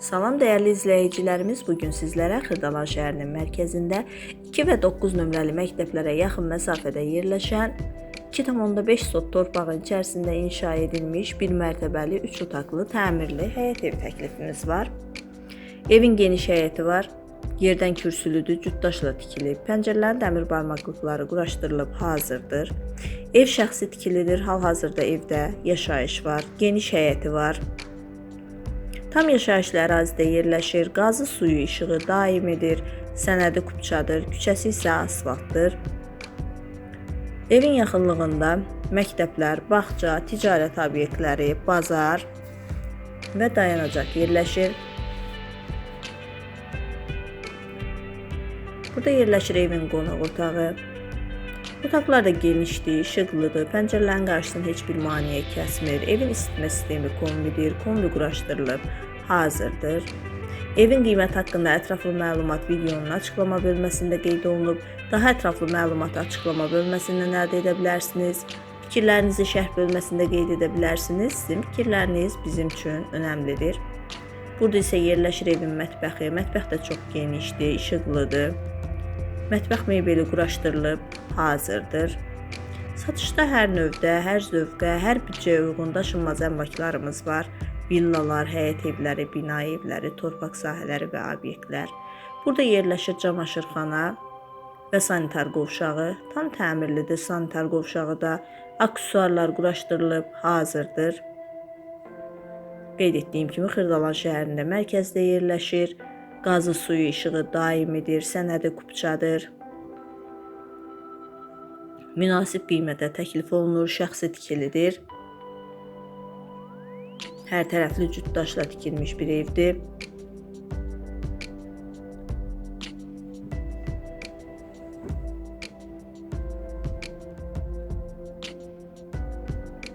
Salam dəyərli izləyicilərimiz, bu gün sizlərə Xırdalan şəhərinin mərkəzində 2 və 9 nömrəli məktəblərə yaxın məsafədə yerləşən 2.5 sot torpağın içərisində inşa edilmiş bir mərtəbəli 3 otaqlı təmirli həyət evi təklifimiz var. Evin geniş həyəti var. Yerdən kürsülüdür, cütdaşla tikilib. Pəncərələrin dəmir barmaqlıqları quraşdırılıb hazırdır. Ev şəxsi tikilidir. Hal-hazırda evdə yaşayış var. Geniş həyəti var. Tam yaşayışlı ərazidə yerləşir. Qazı suyu işığı daimidir. Sənədi kupçadır. Küçəsi isə asfaltdır. Evin yaxınlığında məktəblər, bağça, ticarət obyektləri, bazar və dayanacaq yerləşir. Burada yerləşir evin qonaq otağı. Otaqlar da genişdir, işıqlıdır. Pəncərələrin qarşısını heç bir maneə kəsmir. Evin isitmə sistemi kombidir, kombi quraşdırılıb, hazırdır. Evin qiyməti haqqında ətraflı məlumat videonun açıqlama bölməsində qeyd olunub. Daha ətraflı məlumatı açıqlama bölməsindən əldə edə bilərsiniz. Fikirlərinizi şərh bölməsində qeyd edə bilərsiniz. Sizin fikirləriniz bizim üçün önəmlidir. Burada isə yerləşir evin mətbəxi. Mətbəx də çox genişdir, işıqlıdır. Mətbəx mebeli quraşdırılıb, hazırdır. Satışda hər növdə, hər zövqə, hər büdcəyə uyğun daşınmaz əmlaklarımız var. Villalar, həyət evləri, bina evləri, torpaq sahələri və obyektlər. Burada yerləşir camaşırxana və sanitar qovşağı. Tam təmirlidir sanitar qovşağı da. Aksesuarlar quraşdırılıb, hazırdır. Qeyd etdiyim kimi Xırdalan şəhərində mərkəzdə yerləşir. Qazı suyu işığı daimidir, sənədi kupçadır. Münasib qiymətə təklif olunur, şəxsi tikilidir. Hər tərəfli cüt daşla tikilmiş bir evdir.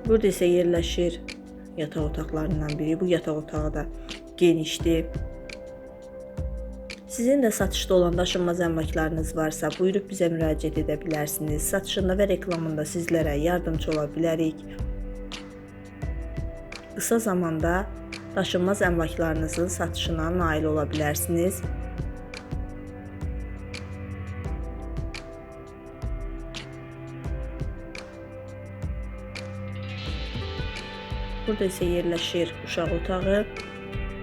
Burada isə yerləşir yataq otaqlarından biri. Bu yataq otağı da genişdir. Sizin də satışda olan daşınmaz əmlaklarınız varsa, buyurub bizə müraciət edə bilərsiniz. Satışında və reklamında sizlərə yardımcı ola bilərik. Qısa zamanda daşınmaz əmlaklarınızın satışına nail ola bilərsiniz. Burada isə yerləşir uşaq otağı.